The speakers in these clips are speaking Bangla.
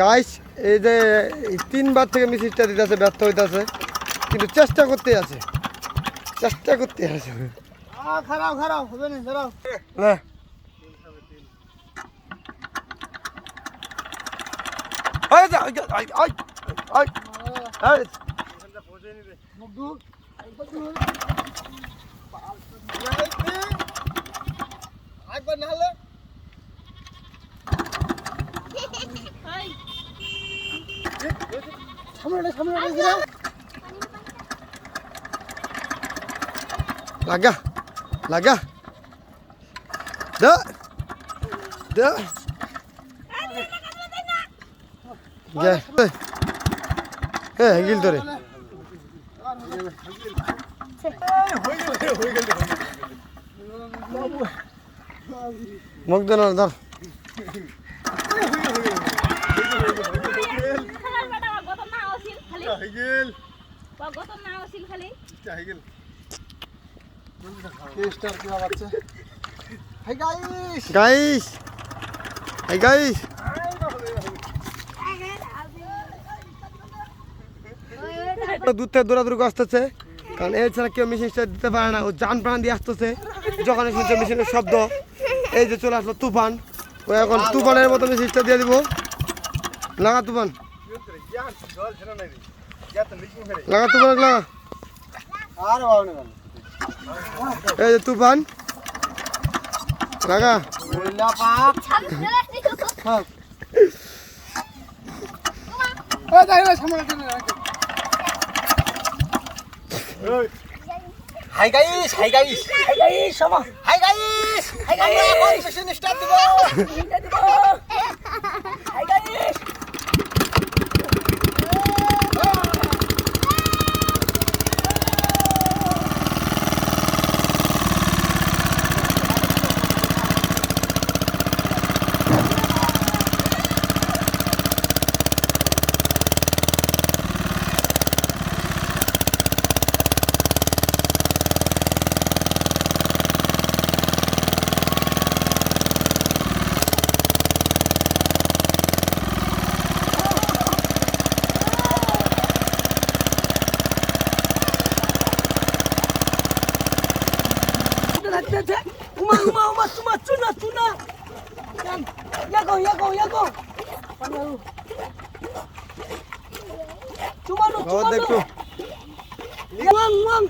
গাইস এই যে তিনবার থেকে মিসিসটা দিতেছে ব্যর্থ হইতাছে। কিন্তু চেষ্টা করতে আছে। চেষ্টা করতে আছে। খারাপ খারাপ হবে না দাঁড়াও। না। আয় আয়, আয়, আয়, আয়, আয়। লাগা লাগা। দে দে। এ গিল তোরে মুখ না ধর খেলার বেটা গত না আছিল খালি গত হাই গাইস গাইস গাইস দূর থেকে দৌড়াদৌড়ি আসতেছে কারণ এছাড়া কেউ মেশিনটা দিতে পারে না। ও যান প্রাণ দিয়ে আসতেছে। যখন শুনছে মেশিনের শব্দ, এই যে চলে আসলো তুফান। ও এখন তুফানের মতো মেশিনটা দিয়ে দিব। লাগা তুফান। লাগা তুফান লাগা এই যে তুফান লাগা। Hi guys hi guys hi guys সমা হাই গাইস হাই গাইস এখন সেশন স্টার্ট দিব দিব 야고 야고. 야고 주말로. 주말로 왕왕.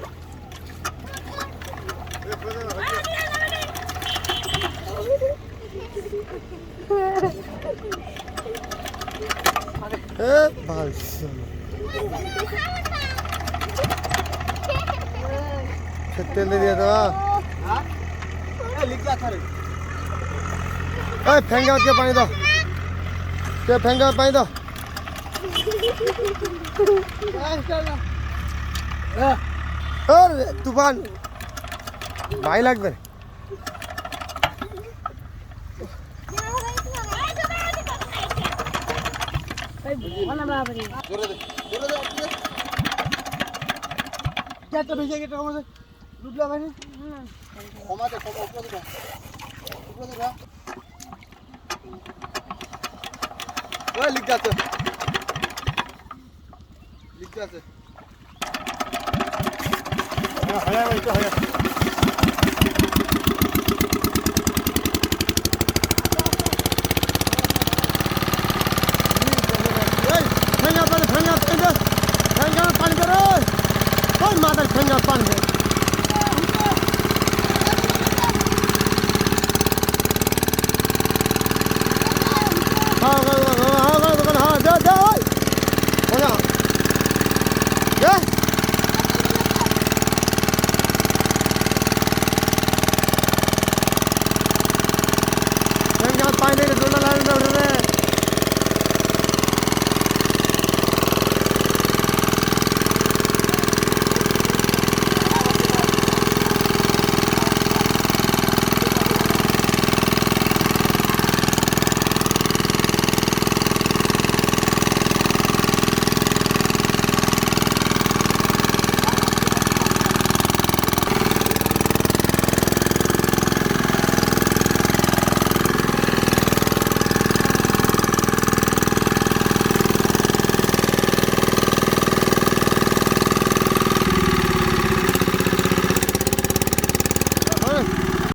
에? 발수 कितने दिया था लिख ओए फेंगा के पानी दो। के फेंगा पानी दो। अरे तूफ़ान। भाई लग दे क्या तो भेजा के तो मुझे डूबला भाई ने? हाँ। घुमा दे घुमा ऊपर दे ऊपर दे ওই লিখ যাচ্ছে লিখ যাচ্ছে এই